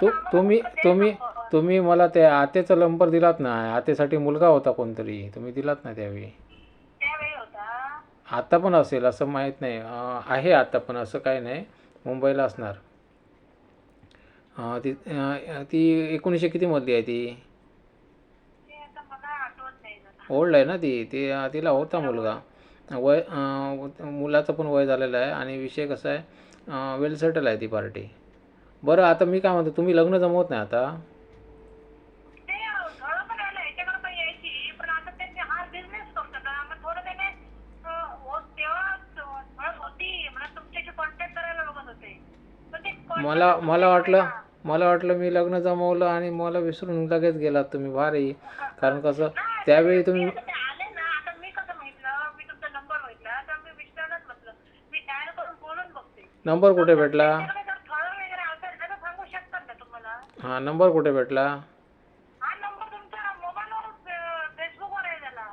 तू तुम्ही तुम्ही तुम्ही मला त्या आतेचा नंबर दिलात ना आतेसाठी मुलगा होता कोणतरी तुम्ही दिलात ना त्यावेळी? आता पण असेल असं माहीत नाही. आहे आता पण असं काही नाही. मुंबईला असणार. ती ती एकोणीसशे कितीमधली आहे ती? ते. ओल्ड आहे ना ती? ती तिला होता मुलगा. वय मुलाचं पण वय झालेलं आहे. आणि विषय कसा आहे? वेल सेटल आहे ती पार्टी बरं आता मी काय म्हणतो तुम्ही लग्न जमवत नाही आता. हा मला मला वाटलं. मला वाटलं मी लग्न जमवलं आणि मला विसरून लगेच गेलात तुम्ही भारी. कारण कसं त्यावेळी तुम्ही नंबर माहितला तर हां नंबर कुठे भेटला? हा नंबर तुमच्या मोबाईलवर फेसबुकवर आहे त्याला.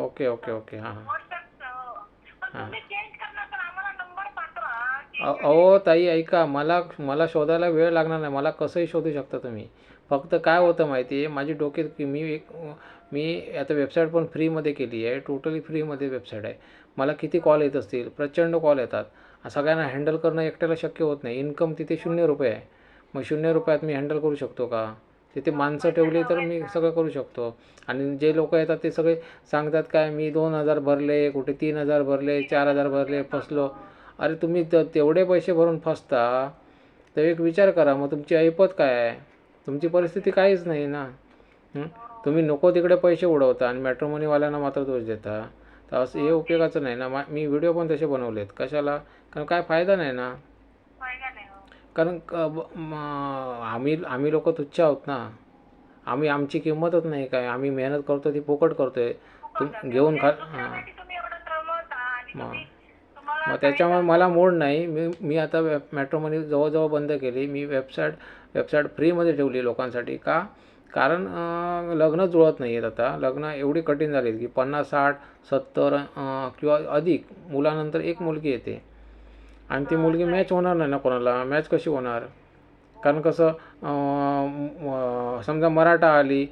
ओके ओके ओके हां हां. व्हॉट्सअप पण तुम्ही चेंज करणार तर आम्हाला नंबर पाठवा की अ- अहो ताई ऐका मला मला शोधायला वेळ लागणार नाही. मला कसंही शोधू शकता तुम्ही. फक्त काय होतं माहिती आहे माझी डोक्यात की मी एक मी आता वेबसाईट पण फ्रीमध्ये केली आहे टोटली फ्रीमध्ये वेबसाईट आहे. मला किती कॉल येत असतील? प्रचंड कॉल येतात. सगळ्यांना हँडल करणं एकट्याला शक्य होत नाही. इन्कम तिथे शून्य रुपये आहे. मग शून्य रुपयात मी हँडल करू शकतो का? तिथे माणसं ठेवली तर मी सगळं करू शकतो. आणि जे लोक येतात ते सगळे सांगतात काय मी दोन हजार भरले कुठे तीन हजार भरले चार हजार भरले फसलो. अरे तुम्ही त तेवढे पैसे भरून फसता? तर एक विचार करा मग तुमची ऐपत काय आहे? तुमची परिस्थिती काहीच नाही ना. हं? तुम्ही नको तिकडे पैसे उडवता आणि मॅट्रोमनीवाल्यांना मात्र दोष देता. तर असं हे उपयोगाचं नाही ना. मा- व्हिडिओ पण तसे बनवलेत. कशाला? कारण काय फायदा नाही ना? हो कारण क- ब- म- आम्ही आम्ही लोक तुच्छ आहोत ना. आम्ही आमची किंमतच नाही काय. आम्ही मेहनत करतो ती फुकट करतोय. तुम घेऊन खा हां. मग त्याच्यामुळे मला मूड नाही. मी मी आता वेब मॅट्रोमनी जवळजवळ बंद केली. मी वेबसाईट वेबसाईट फ्रीमध्ये ठेवली लोकांसाठी. का? कारण लग्न जुळत नाही आहेत आता. लग्न एवढी कठीण झाली आहेत की पन्नास साठ सत्तर किंवा अधिक मुलानंतर एक मुलगी येते. आणि ती मुलगी मॅच होणार नाही ना कोणाला? मॅच कशी होणार? कारण कसं समजा मराठा आली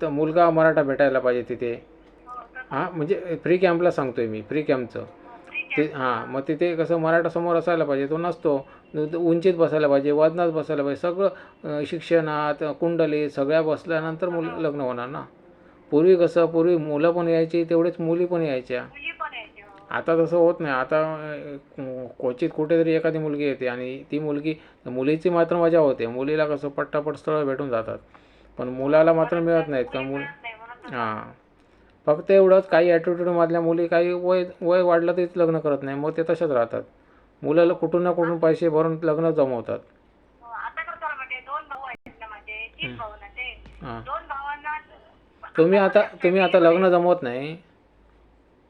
तर मुलगा मराठा भेटायला पाहिजे तिथे. हां म्हणजे फ्री कॅम्पला सांगतोय मी फ्री कॅम्पचं ते हां मग तिथे कसं मराठा समोर असायला पाहिजे तो नसतो. उंचीत बसायला पाहिजे वजनात बसायला पाहिजे. सगळं शिक्षणात कुंडली सगळ्या बसल्यानंतर मुल लग्न होणार ना. पूर्वी कसं पूर्वी मुलं पण यायची तेवढेच मुली पण यायच्या. आता तसं होत नाही. आता क्वचित कुठेतरी एखादी मुलगी येते आणि ती मुलगी मुलीची मात्र मजा होते. मुलीला कसं पट्टापट स्थळं भेटून जातात. पण मुलाला मात्र मिळत नाहीत. कारण मुल हां. फक्त एवढंच काही ॲटिट्यूडमधल्या मुली काही वय वय वाढलं तरीच लग्न करत नाही. मग ते तशाच राहतात. मुलाला कुठून ना कुठून पैसे भरून लग्न जमवतात. हो, म्हणजे हां. तुम्ही आता तुम्ही आता लग्न जमवत नाही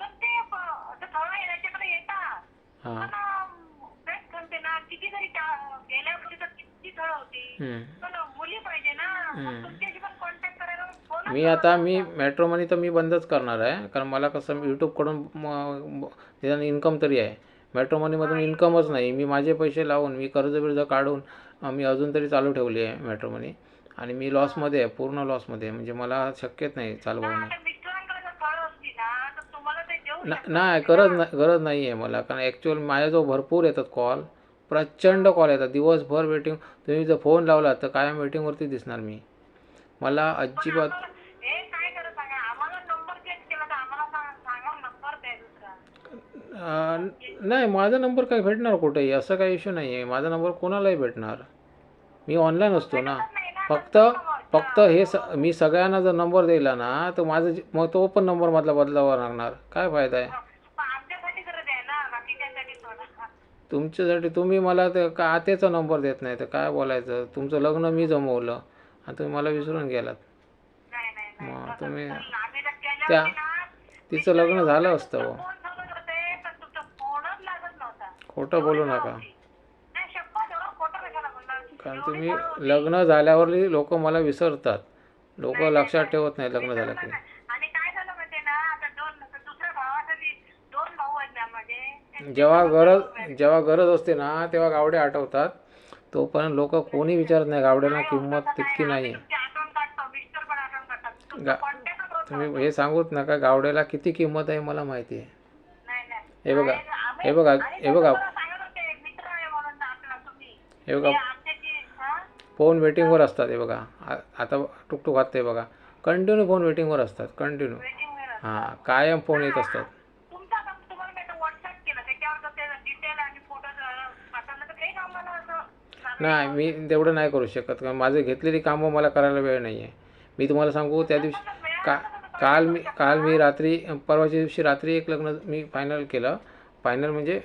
पण ते प- आता थोडं याच्याकडे येतात हां. पण अं, तेच म्हणते ना. किती जरी त्या- गेल्या वर्षी तर किती थळ होती. हम्म. पण मुली पाहिजे ना. मग तुमच्याशी पण कॉन्टॅक्ट करायला फोन मी आता मी मॅट्रोमनी तर मी बंदच करणार आहे. कारण मला कसं यूट्यूबकडून निदान इन्कम तरी आहे. मॅट्रोमनीमधून इन्कमच नाही. मी माझे पैसे लावून मी कर्ज बिर्ज काढून अं, मी अजून तरी चालू ठेवली आहे मॅट्रोमनी आणि मी लॉसमध्ये आहे पूर्ण लॉसमध्ये आहे. म्हणजे मला शक्यच नाही चालवणं आता जर फळ असती ना तर तुम्हाला ते देऊ ना- नाही गरज नाही गरज नाही आहे मला कारण ॲक्च्युअल माझ्याजवळ भरपूर येतात कॉल प्रचंड कॉल येतात. दिवसभर वेटिंग तुम्ही जर फोन लावला तर कायम वेटिंगवरती दिसणार मी. मला अजिबात नाही माझा नंबर काय भेटणार कुठेही? असं काही इश्यू नाही आहे माझा नंबर कोणालाही भेटणार? मी ऑनलाईन असतो ना. फक्त फक्त हे स मी सगळ्यांना जर नंबर दिला ना तर माझं जे- मग तो पण नंबर मधला बदलावा लागणार. काय फायदा आहे? पण आमच्यासाठी तर द्या ना बाकीच्यांसाठी थोडं तुमच्यासाठी तुम्ही मला ते का आत्याचा नंबर देत नाही तर काय बोलायचं? तुमचं लग्न मी जमवलं आणि तुम्ही मला विसरून गेलात. नाही नाही नाही. मग तुम्ही आम्ही जर केलं त्या तिचं लग्न झालं असतं. हो फोन चालत होते तर तुमचा फोनच लागत नव्हता. खोटं बोलू नका नाही शपथ हो खोटं कशाला बोलणार कारण तुम्ही लग्न झाल्यावर लोक मला विसरतात. लोक लक्षात ठेवत नाही लग्न झालं की. माझे जेव्हा गरज जेव्हा गरज असते ना तेव्हा गावडे आठवतात. तोपर्यंत लोक कोणी विचारत नाही गावड्याला किंमत तितकी नाही गा- तुम्ही हे सांगूत नका गावड्याला किती किंमत आहे मला माहिती आहे. हे बघा हे बघा हे बघा. तुम्हाला सांगत फोन वेटिंगवर असतात हे बघा. आ- आता टुकटुक वाजते बघा. कंटिन्यू फोन वेटिंगवर असतात. कंटिन्यू हां कायम फोन येत असतात. ते. नाही मी तेवढं नाही करू शकत. कारण माझे घेतलेली कामं मला करायला वेळ नाही आहे मी तुम्हाला सांगू त्या दिवशी का काल मी काल मी रात्री परवाच्या दिवशी रात्री एक लग्न मी फायनल केलं. फायनल म्हणजे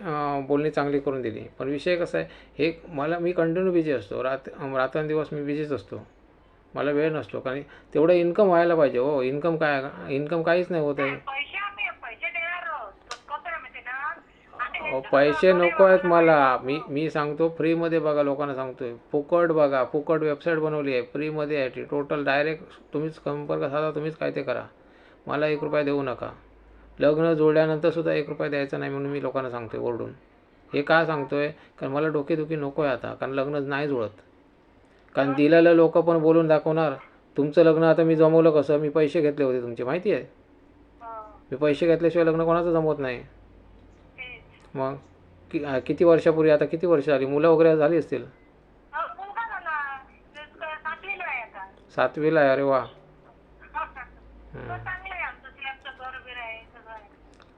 बोलणी चांगली करून दिली. पण विषय कसा आहे हे मला मी कंटिन्यू बिझी असतो. रात रात्रंदिवस मी बिझीच असतो. मला वेळ नसतो. कारण तेवढं इन्कम व्हायला पाहिजे हो. इन्कम काय इन्कम काहीच नाही होत आहे. पैसे नको आहेत मला. मी मी सांगतो फ्रीमध्ये बघा लोकांना सांगतोय. फुकट बघा. फुकट वेबसाईट बनवली आहे. फ्रीमध्ये आहे. ती टोटल डायरेक्ट तुम्हीच संपर्क साधा तुम्हीच काय ते करा. मला एक रुपया देऊ नका. लग्न जोडल्यानंतर सुद्धा एक रुपया द्यायचा नाही म्हणून मी लोकांना सांगतोय ओरडून. हे का सांगतोय? कारण मला डोकेदुखी नको आहे आता कारण लग्न नाही जुळत. कारण दिलेलं लोक पण बोलून दाखवणार तुमचं लग्न आता मी जमवलं कसं? मी पैसे घेतले होते तुमचे माहिती आहे? हो, मी पैसे घेतल्याशिवाय लग्न कोणाचं जमवत नाही. मग कि किती वर्षापूर्वी आता किती वर्ष झाली? मुलं वगैरे झाली असतील? हो, सातवीला आहे. सातवीला आहे अरे वा तो चांगला आहे आमचं स्लॅबचं घर बिर आहे सगळं आहे.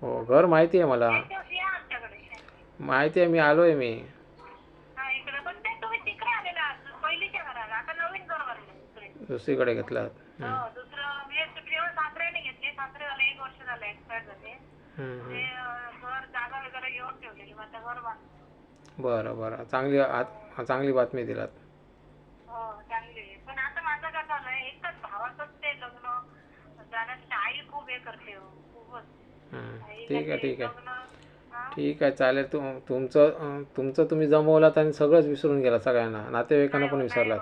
हो घर माहिती आहे मला माहिती आहे मी आलो आहे मी दुसरीकडे हो घेतले. बरं बरं. चांगली चांगली बातमी दिलात. हो चांगली आहे. पण आता माझं काय एकच भावाचंच ते लग्न. जाण्यासाठी आई खूप हे करते हो. खूपच. ठीक आहे ठीक आहे. हा? ठीक आहे चालेल. तु तुमचं तुमचं तुम्ही जमवलात आणि सगळंच विसरून गेला सगळ्यांना. नातेवाईकांना पण विसरलात.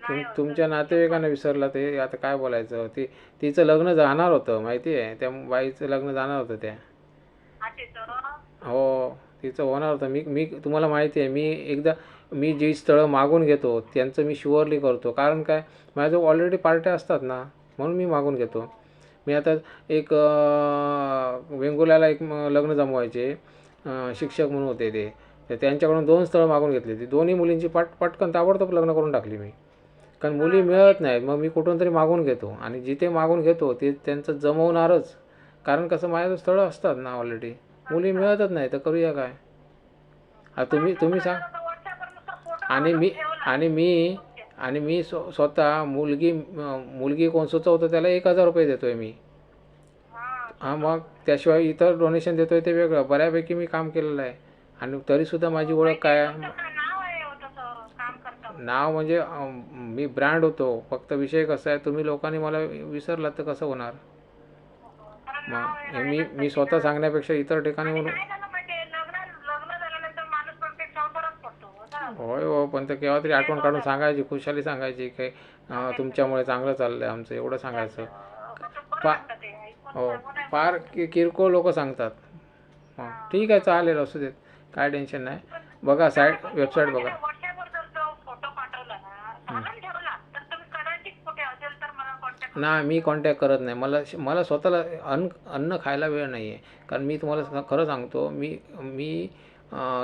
तुम नाही हो. तुमच्या नातेवाईकांना विसरला ते आता काय बोलायचं? ती तिचं लग्न जाणार होतं माहिती आहे? त्या बाईचं लग्न जाणार होतं त्या. हो तिचं? होणार होतं. मी मी तुम्हाला माहिती आहे मी एकदा मी जी स्थळं मागून घेतो त्यांचं मी शुअरली करतो. कारण काय? माझ्या ऑलरेडी पार्ट्या असतात ना म्हणून मी मागून घेतो. मी आता एक वेंगुर्ल्याला एक म- लग्न जमवायचे शिक्षक म्हणून होते ते. तर त्यांच्याकडून दोन स्थळं मागून घेतली ती दोन्ही मुलींची पट पटकन ताबडतोब लग्न करून टाकली मी. कारण मुली मिळत नाहीत. मग मी कुठून तरी मागून घेतो. आणि जिथे मागून घेतो ते त्यांचं जमवणारच. कारण कसं माझ्या स्थळं असतात ना ऑलरेडी मुली मिळतच नाही. तर करूया काय? तुम्ही तुम्ही सांग. आणि मी आणि मी आणि मी स्व स्वतः मुलगी मुलगी कोण सुचवतो त्याला एक हजार रुपये देतोय मी. हा. हां मग त्याशिवाय इतर डोनेशन देतोय ते वेगळं. बऱ्यापैकी मी काम केलेलं आहे. आणि तरीसुद्धा माझी ओळख काय आहे नाव आहे हो नाव म्हणजे मी ब्रँड होतो. फक्त विषय कसा आहे तुम्ही लोकांनी मला विसरलात तर कसं होणार? कारण नाव मग आहे हे मी मी स्वतः सांगण्यापेक्षा इतर ठिकाणी म्हणून काय झालं माहितीये लग्न लग्न झाल्यानंतर माणूस प्रत्येक संसारात पडतो हो ना? होय हो पण ते केव्हा तरी आठवण काढून सांगायची खुशाली सांगायची की अं, तुमच्यामुळे चांगलं चाललंय आमचं एवढं सांगायचं. पा हो आहे. फार कि किरकोळ लोक सांगतात. हो ठीक आहे चालेल असू देत काय टेन्शन नाही. बघा साईट वेबसाईट बघा. ना मी कॉन्टॅक्ट करत नाही. मला मला स्वतःला अन्न अन्न खायला वेळ नाही आहे कारण मी तुम्हाला खरं सांगतो मी मी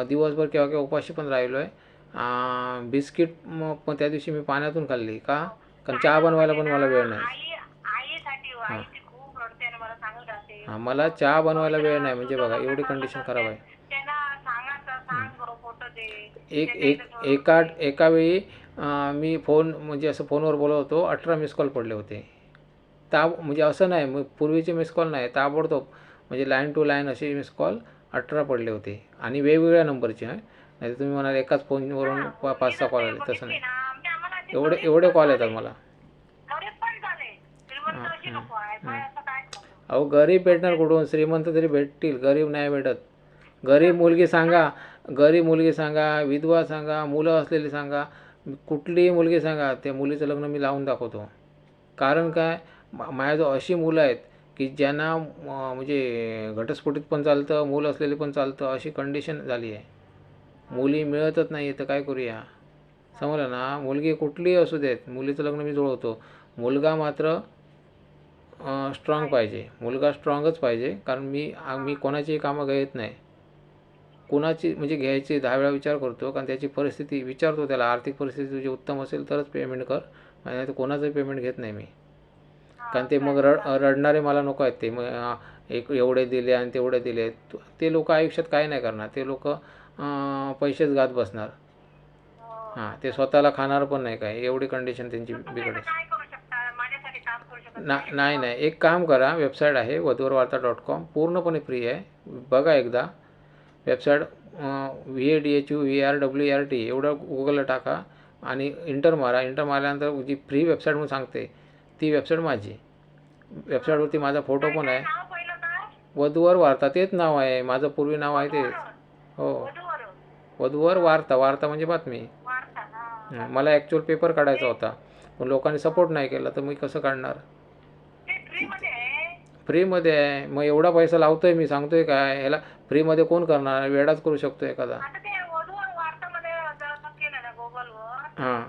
दिवसभर केव्हा केव्हा उपाशी पण राहिलो आहे बिस्किट मग त्या दिवशी मी पाण्यातून खाल्ली का? कारण चहा बनवायला पण मला वेळ नाही. हो, हां मला चहा बनवायला वेळ नाही म्हणजे बघा एवढी कंडिशन खराब आहे. एक एक एका एका वेळी मी फोन म्हणजे असं फोनवर बोलत होतो अठरा मिस कॉल पडले होते. ता म्हणजे असं नाही मग पूर्वीचे मिस कॉल नाही ताबडतोब म्हणजे लाईन टू लाईन असे मिस कॉल अठरा पडले होते. आणि वेगवेगळ्या नंबरचे नाही तुम्ही म्हणाल एकाच फोनवरून पा- पाच सहा कॉल आले. तसं नाही. एवढे एवढे कॉल येतात मला. अहो गरीब भेटणार कुठून? श्रीमंत तरी भेटतील. गरीब नाही भेटत. गरीब मुलगी सांगा. गरीब मुलगी सांगा. विधवा सांगा. मुलं असलेली सांगा. कुठलीही मुलगी सांगा. त्या मुलीचं लग्न मी लावून दाखवतो. कारण काय? माझ्याजवळ अशी मुलं आहेत की ज्यांना म्हणजे घटस्फोटीत पण चालतं मूल असलेली पण चालतं अशी कंडिशन झाली आहे. मुली मिळतच नाही तर काय करूया? समजलं ना? मुलगी कुठलीही असू देत मुलीचं लग्न मी जुळवतो. मुलगा मात्र स्ट्रॉंग पाहिजे. मुलगा स्ट्रॉंगच पाहिजे. कारण मी मी कोणाचीही कामं घेत नाही. कुणाची म्हणजे घ्यायची दहा वेळा विचार करतो. कारण त्याची परिस्थिती विचारतो त्याला आर्थिक परिस्थिती तुझी उत्तम असेल तरच पेमेंट कर. नाही तर कोणाचंही पेमेंट घेत नाही मी. कारण ते मग रड रडणारे मला नको आहेत. ते मग एक एवढे दिले आणि तेवढे दिले. ते लोक आयुष्यात काय नाही करणार. ते लोक पैसेच गात बसणार. हां ते स्वतःला खाणार पण नाही काय एवढी कंडिशन त्यांची शकत? ना नाही. नाही एक काम करा वेबसाईट आहे वधूवर वार्ता डॉट कॉम पूर्णपणे फ्री आहे. बघा एकदा. Website V A D H U V R W R T एवढं गुगलला टाका आणि इंटर मारा. इंटर मारल्यानंतर जी फ्री वेबसाईट म्हणून सांगते ती वेबसाईट माझी. वेबसाईटवरती माझा फोटो पण आहे. वधूवर वार्ता तेच नाव आहे. माझं पूर्वी नाव आहे तेच हो. वधूवर वार्ता वार्ता म्हणजे बातमी. मला ॲक्च्युअल पेपर काढायचा होता. पण लोकांनी सपोर्ट नाही केला तर मी कसं काढणार? फ्रीमध्ये आहे. मग एवढा पैसा लावतोय मी सांगतोय काय? ह्याला फ्रीमध्ये कोण करणार? वेडाच करू शकतो एखादा. हां.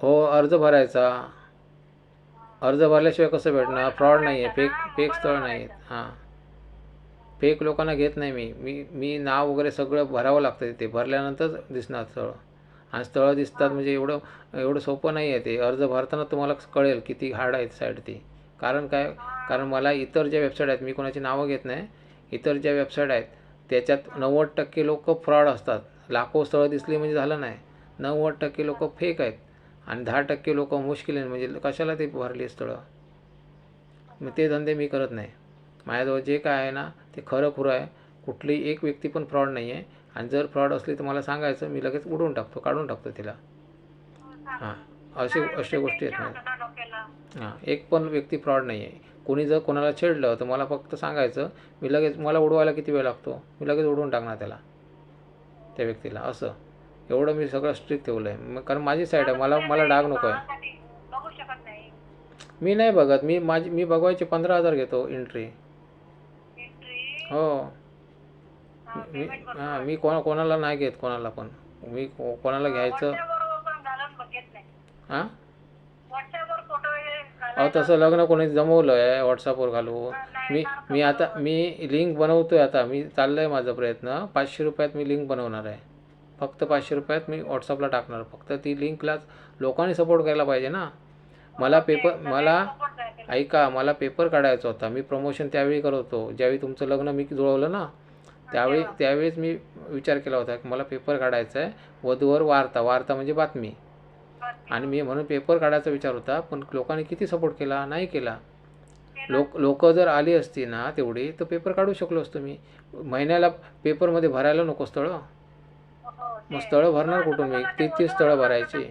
हो अर्ज भरायचा. अर्ज भरल्याशिवाय कसं भेटणार? फ्रॉड नाही आहे फेक फेक स्थळ नाही आहेत हां. फेक लोकांना घेत नाही मी. मी मी नाव वगैरे सगळं भरावं लागतं तिथे. भरल्यानंतर दिसणार स्थळ. आणि स्थळं दिसतात म्हणजे एवढं एवढं सोपं नाही आहे ते. अर्ज भरताना तुम्हाला कळेल किती हार्ड आहेत साईड ती कारण काय? कारण मला इतर ज्या वेबसाईट आहेत मी कोणाची नावं घेत नाही. इतर ज्या वेबसाईट आहेत त्याच्यात नव्वद टक्के लोक फ्रॉड असतात. लाखो स्थळं दिसली म्हणजे झालं नाही. नव्वद टक्के लोक फेक आहेत. आणि दहा टक्के लोक मुश्किल म्हणजे कशाला ते भरली स्थळं? मग ते धंदे मी करत नाही. माझ्याजवळ जे काय आहे ना ते खरं खुरं आहे. कुठलीही एक व्यक्ती पण फ्रॉड नाही आहे आणि जर फ्रॉड असली तर मला सांगायचं मी लगेच उडवून टाकतो काढून टाकतो तिला. हां असे अशा गोष्टी आहेत माझ्या. ना हां एक पण व्यक्ती फ्रॉड नाही आहे कोणी जर कोणाला छेडलं तर मला फक्त सांगायचं मी लगेच मला उडवायला किती वेळ लागतो? मी लगेच उडवून टाकणार त्याला त्या व्यक्तीला असं. एवढं मी सगळं स्ट्रिक्ट ठेवलं आहे मग कारण माझी साईड आहे मला मला डाग नको आहे मी नाही बघत. मी माझी मी बघवायचे पंधरा हजार घेतो एंट्री एंट्री हो मी हां मी कोणा कोणाला नाही घेत कोणाला पण. मी को- कोणाला घ्यायचं? व्हॉट्सअपवर पण घालून बघत नाही. हां? व्हॉट्सअपवर फोटो अहो तसं लग्न कोणी जमवलं आहे व्हॉट्सअपवर घालू. मी मी आता मी लिंक बनवतोय आता. मी चाललं आहे माझा प्रयत्न. पाचशे रुपयात मी लिंक बनवणार आहे. फक्त पाचशे रुपयात मी व्हॉट्सअपला टाकणार. फक्त ती लिंकलाच लोकांनी सपोर्ट करायला पाहिजे ना. मला पेपर मला ऐका मला पेपर काढायचा होता. मी प्रमोशन त्यावेळी करत होतो. ज्यावेळी तुमचं लग्न मी जुळवलं ना त्यावेळी त्यावेळेस मी विचार केला होता की मला पेपर काढायचा आहे वधूवर वार्ता. वार्ता म्हणजे बातमी. आणि मी म्हणून पेपर काढायचा विचार होता पण लोकांनी किती सपोर्ट केला? नाही केला. लोक लोक जर आली असती ना तेवढी तर पेपर काढू शकलो असतो मी. महिन्याला पेपरमध्ये भरायला नको स्थळं. मग स्थळं भरणार कुठून मी? तीस तीस स्थळं भरायची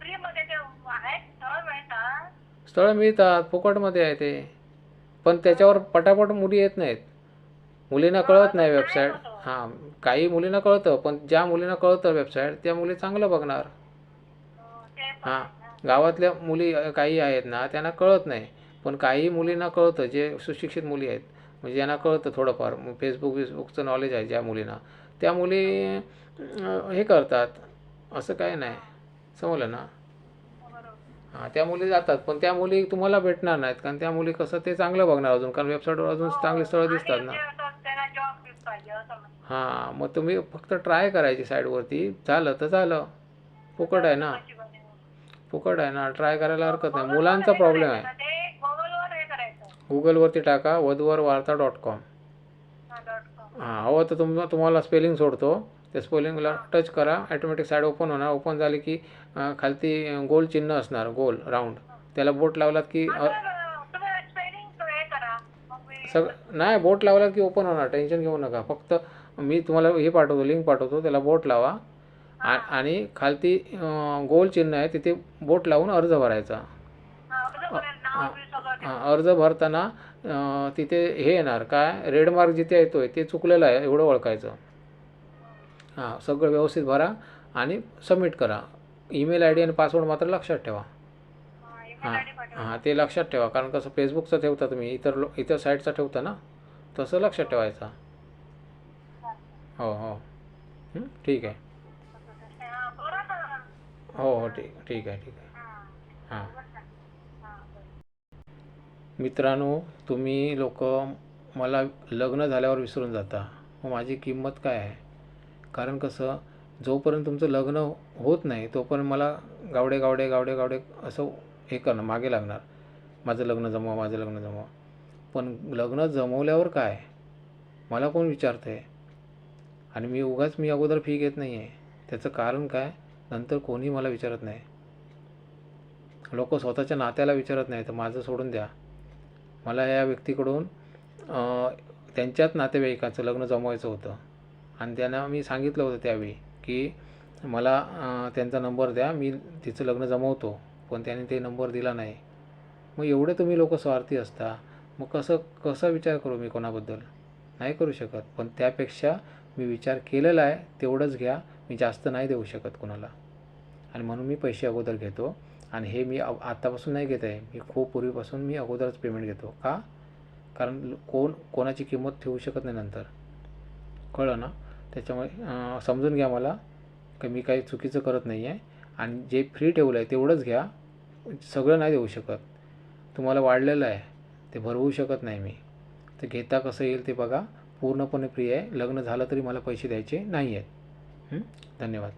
फ्री मध्ये ते आहेत स्थळ मिळतात स्थळं मिळतात फुकटमध्ये आहे ते. पण त्याच्यावर पटापट मुली येत नाहीत. मुलींना कळत नाही वेबसाईट हां काही मुलींना कळतं पण ज्या मुलींना कळतं वेबसाईट त्या मुली चांगलं बघणार. हां गावातल्या मुली काही आहेत ना त्यांना कळत नाही. पण काही मुलींना कळतं जे सुशिक्षित मुली आहेत. म्हणजे ज्यांना कळतं थोडंफार फेसबुक फेसबुकचं नॉलेज आहे ज्या मुलींना. त्या मुली हे करतात. असं काय नाही. समजलं ना? हां त्या मुली जातात पण त्या मुली तुम्हाला भेटणार नाहीत कारण त्या मुली कसं ते चांगलं बघणार अजून कारण वेबसाईटवर अजून चांगली स्थळं दिसतात ना. हां मग तुम्ही फक्त ट्राय करायची साईडवरती झालं तर झालं. फुकट आहे ना. फुकट आहे ना ट्राय करायला हरकत नाही. मुलांचा प्रॉब्लेम आहे. गुगलवरती टाका वधूवर वार्ता हा, डॉट कॉम हां हवं तर तुम तुम्हाला स्पेलिंग सोडतो. त्या स्पेलिंगला टच करा. ॲटोमॅटिक साईड ओपन होणार. ओपन झाली की खालती गोल चिन्ह असणार. गोल राऊंड त्याला बोट लावलात की हे सग नाही बोट लावलात की ओपन होणार. टेन्शन घेऊ नका. फक्त मी तुम्हाला हे पाठवतो लिंक पाठवतो. त्याला बोट लावा. आ- आणि खालती गोल चिन्ह आहे. तिथे बोट लावून अर्ज भरायचा. अर्ज भरताना तिथे हे येणार. काय? रेड मार्क जिथे येतोय ते चुकलेलं आहे. एवढं ओळखायचं. हां सगळं व्यवस्थित भरा आणि सबमिट करा. ईमेल आय डी आणि पासवर्ड मात्र लक्षात ठेवा. हां हां ते लक्षात ठेवा. कारण कसं फेसबुकचं ठेवता तुम्ही इतर लो इतर साईटचा ठेवता ना तसं लक्षात ठेवायचं. हो. हो ठीक आहे. हो हो ठीक ठीक आहे ठीक आहे. हां. मित्रांनो तुम्ही लोक मला लग्न झाल्यावर विसरून जाता. मग माझी किंमत काय आहे? कारण कसं जोपर्यंत तुमचं लग्न होत नाही तोपर्यंत मला गावडे गावडे गावडे गावडे असं हे करणं मागे लागणार. माझं लग्न जमवा माझं लग्न जमवा. पण लग्न जमवल्यावर काय? मला कोण विचारतं आहे आणि मी उगाच मी अगोदर फी घेत नाही आहे त्याचं कारण काय? नंतर कोणी मला विचारत नाही. लोक स्वतःच्या नात्याला विचारत नाही तर माझं सोडून द्या. मला या व्यक्तीकडून त्यांच्यात त्यांच्याच नातेवाईकाचं लग्न जमवायचं होतं. आणि त्यांना मी सांगितलं होतं त्यावेळी की मला त्यांचा नंबर द्या मी तिचं लग्न जमवतो पण त्याने ते नंबर दिला नाही. मग एवढे तुम्ही लोक स्वार्थी असता मग कसं कसा विचार करू मी कोणाबद्दल? नाही करू शकत. पण त्यापेक्षा मी विचार केलेला आहे तेवढंच घ्या मी जास्त नाही देऊ शकत कोणाला. आणि म्हणून मी पैसे अगोदर घेतो आणि हे मी आत्तापासून नाही घेत आहे. मी खूप पूर्वीपासून मी अगोदरच पेमेंट घेतो. का? कारण कोण कोणाची किंमत ठेवू शकत नाही नंतर. कळलं ना? त्याच्यामुळे समजून घ्या मला. की मी काही चुकीचं करत नाही आहे. आणि जे फ्री ठेवलं आहे तेवढंच घ्या. सगळं नाही देऊ शकत. तुम्हाला वाढलेलं आहे. ते भरवू शकत नाही मी. तर घेता कसं येईल ते बघा. पूर्णपणे फ्री आहे. लग्न झालं तरी मला पैसे द्यायचे नाही आहेत धन्यवाद.